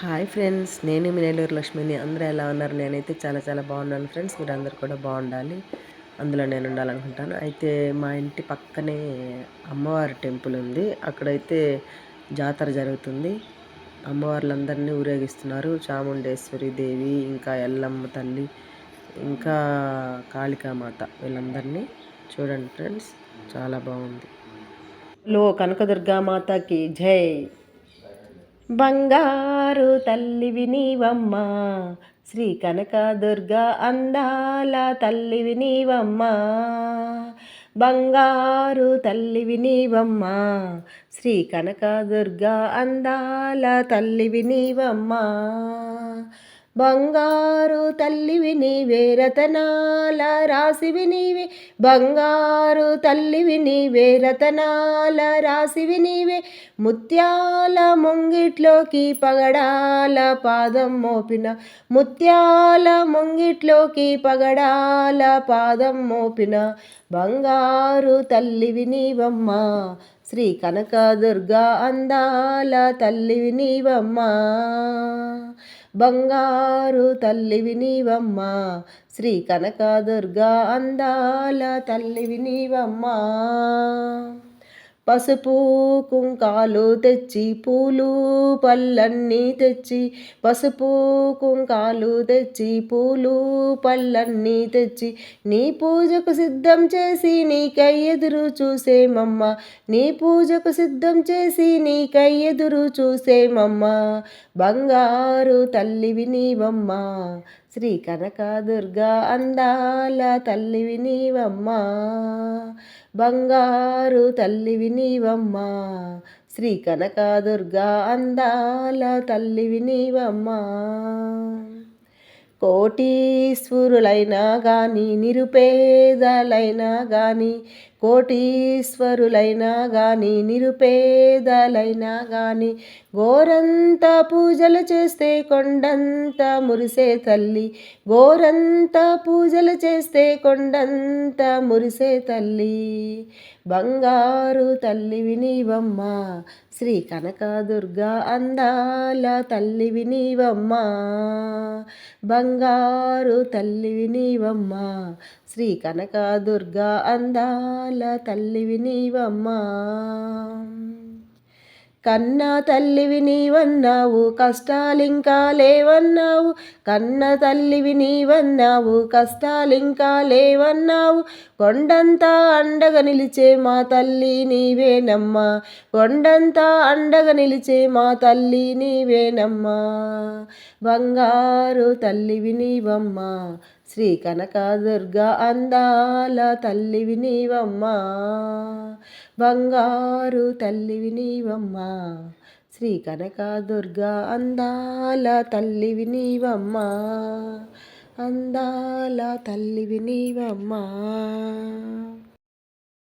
Hi friends నేను మీ నెల్లూరు లక్ష్మిని. అందరూ ఎలా ఉన్నారు? నేనైతే చాలా చాలా బాగున్నాను ఫ్రెండ్స్. మీరు అందరు కూడా బాగుండాలి. అందులో నేను ఉండాలనుకుంటాను. అయితే మా ఇంటి పక్కనే అమ్మవారి టెంపుల్ ఉంది. అక్కడైతే జాతర జరుగుతుంది. అమ్మవార్లందరినీ ఊరేగిస్తున్నారు. చాముండేశ్వరి దేవి ఇంకా ఎల్లమ్మ తల్లి ఇంకా కాళికామాత వీళ్ళందరినీ చూడండి ఫ్రెండ్స్. చాలా బాగుంది. లో కనకదుర్గామాతకి జై. బంగారు తల్లివి నీవమ్మ శ్రీ కనకదుర్గ అందాల తల్లివి నీవమ్మ. బంగారు తల్లివి నీవమ్మ శ్రీ కనకదుర్గ అందాల తల్లివి నీవమ్మ. బంగారు తల్లివి నీవే రతనాల రాసివి నీవే. బంగారు తల్లివి నీవే రతనాల రాసివి నీవే. ముత్యాల ముంగిట్లోకి పగడాల పాదం మోపిన ముత్యాల ముంగిట్లోకి పగడాల పాదం మోపిన బంగారు తల్లివి నీవమ్మ. శ్రీ కనకదుర్గా అందాల తల్లివి నీవమ్మ. బంగారు తల్లివి నీవమ్మ శ్రీ కనకదుర్గా అందాల తల్లివి నీవమ్మ. పసుపు కుంకాలు తెచ్చి పూలు పళ్ళన్నీ తెచ్చి పసుపు కుంకాలు తెచ్చి పూలు పళ్ళన్నీ తెచ్చి నీ పూజకు సిద్ధం చేసి నీకై ఎదురు చూసేమమ్మ నీ పూజకు సిద్ధం చేసి నీకై ఎదురు చూసేమమ్మ బంగారు తల్లివి నీవమ్మ శ్రీ కనకదుర్గా అందాల తల్లివి నీవమ్మా. బంగారు తల్లివి నీవమ్మా. శ్రీ కనకదుర్గా అందాల తల్లివి నీవమ్మా. కోటీశ్వరులైనా కానీ నిరుపేదలైనా కానీ కోటీశ్వరులైనా కానీ నిరుపేదలైనా కానీ గోరంత పూజలు చేస్తే కొండంత మురిసే తల్లి గోరంత పూజలు చేస్తే కొండంత మురిసే తల్లి. బంగారు తల్లి వినివమ్మ శ్రీ కనకదుర్గ అందాల తల్లి వినివమ్మ. బంగారు తల్లి వినివమ్మ శ్రీ కనకదుర్గ అందాల తల్లి వినివమ్మ. కన్న తల్లివి నీవన్నావు కష్టాలింకా లేవన్నావు. కన్న తల్లివి నీవన్నావు కష్టాలింకా లేవన్నావు. కొండంతా అండగా నిలిచే మా తల్లి నీవేనమ్మా. కొండంతా అండగా నిలిచే మా తల్లి నీవేనమ్మా. బంగారు తల్లివి నీవమ్మా. శ్రీ కనకదుర్గ అందాల తల్లివి నీవమ్మా. బంగారు తల్లివి నీవమ్మా. శ్రీ కనకదుర్గ అందాల తల్లివి నీవమ్మా. అందాల తల్లివి నీవమ్మా.